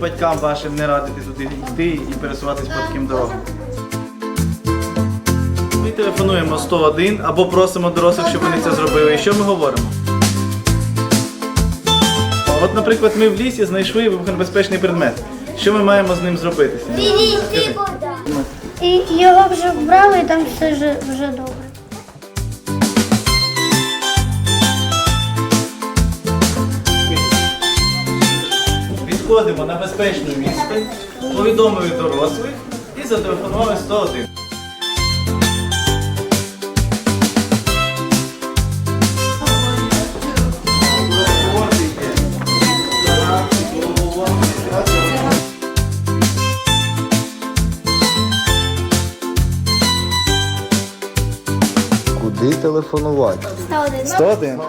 батькам вашим не радити туди йти і пересуватись по таким дорогам. Ми телефонуємо 101 або просимо дорослих, щоб вони це зробили. І що ми говоримо? От, наприклад, ми в лісі знайшли вибухонебезпечний предмет. Що ми маємо з ним зробити? Скажи. І його вже вбрали, і там все вже, вже добре. Відходимо на безпечну відстань, повідомили дорослих і зателефонували 101. Куди телефонувати? 101. 101.